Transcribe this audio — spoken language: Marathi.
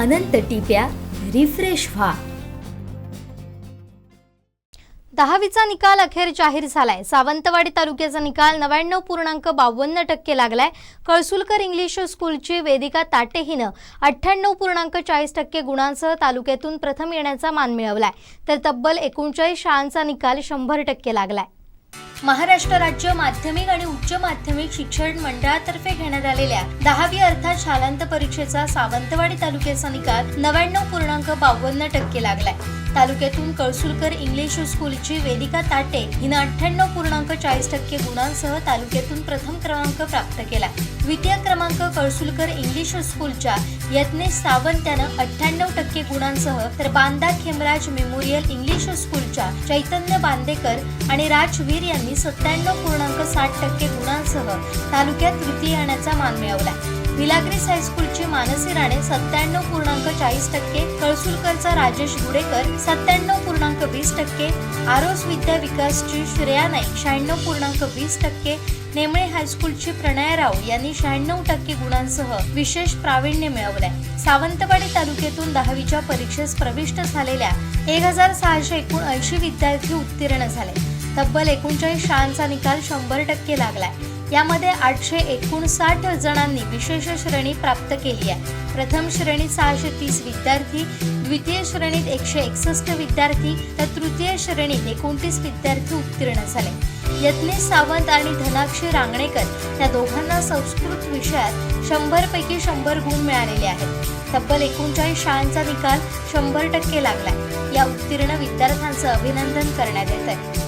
अनंत टिप्या रिफ्रेश व्हा. दहावीचा निकाल अखेर जाहीर झालाय. सावंतवाडी तालुक्याचा निकाल नव्याण्णव पूर्णांक बावन्न टक्के लागलाय. कळसुलकर इंग्लिश स्कूलची वेदिका ताटे हिनं अठ्ठ्याण्णव पूर्णांक चाळीस टक्के गुणांसह तालुक्यातून प्रथम येण्याचा मान मिळवलाय. तर तब्बल एकोणचाळीस शाळांचा निकाल शंभर टक्के लागलाय. महाराष्ट्र राज्य माध्यमिक आणि उच्च माध्यमिक शिक्षण मंडळातर्फे घेण्यात आलेल्या दहावी अर्थात शालांत परीक्षेचा सावंतवाडी तालुक्याचा निकाल नव्याण्णव पूर्णांक बावन्न टक्के लागलाय. तालुक्यातून कळसुलकर इंग्लिश स्कूलची वेदिका ताटे हिनं अठ्ठ्याण्णव पूर्णांक चाळीस टक्के गुणांसह तालुक्यातून प्रथम क्रमांक प्राप्त केला. द्वितीय क्रमांक कळसुलकर इंग्लिश स्कूलच्या यज्ञेश सावंत यानं अठ्ठ्याण्णव टक्के गुणांसह तर बांदा खेमराज मेमोरियल इंग्लिश स्कूलच्या चैतन्य बांदेकर आणि राजवीर यांनी सत्त्याण्णव पूर्णांक साठ टक्के गुणांसह तालुक्यात तृतीय येण्याचा मान मिळवला. विलाग्रीस हायस्कूलची मानसी राणे सत्त्याण्णव पूर्णांक चाळीस टक्के कळसुलकरचा राजेश गुडेकर सत्त्याण्णव पूर्णांक वीस टक्के आरोस विद्या विकासची श्रेया नाईक शहाण्णव पूर्णांक वीस टक्के नेमळे हायस्कूलची प्रणय राव यांनी शहाण्णव टक्के गुणांसह विशेष प्रावीण्य मिळवलंय. सावंतवाडी तालुक्यातून दहावीच्या परीक्षेस प्रविष्ट झालेल्या एक हजार सहाशे एकोणऐंशी विद्यार्थी उत्तीर्ण झाले. तब्बल एकोणचाळीस शाळांचा निकाल शंभर टक्के लागलाय. यामध्ये आठशे एकोणसाठ जणांनी विशेष श्रेणी प्राप्त केली आहे. प्रथम श्रेणीत सहाशे तीस विद्यार्थी द्वितीय श्रेणीत एकशे एकसष्ट विद्यार्थी तर तृतीय श्रेणीत एकोणतीस विद्यार्थी उत्तीर्ण झाले. यत्नेश सावंत आणि धनाक्षी रांगणेकर या दोघांना संस्कृत विषयात शंभर पैकी शंभर गुण मिळालेले आहेत. तब्बल एकोणचाळीस शाळांचा निकाल शंभर टक्के लागलाय. या उत्तीर्ण विद्यार्थ्यांचं अभिनंदन करण्यात येत आहे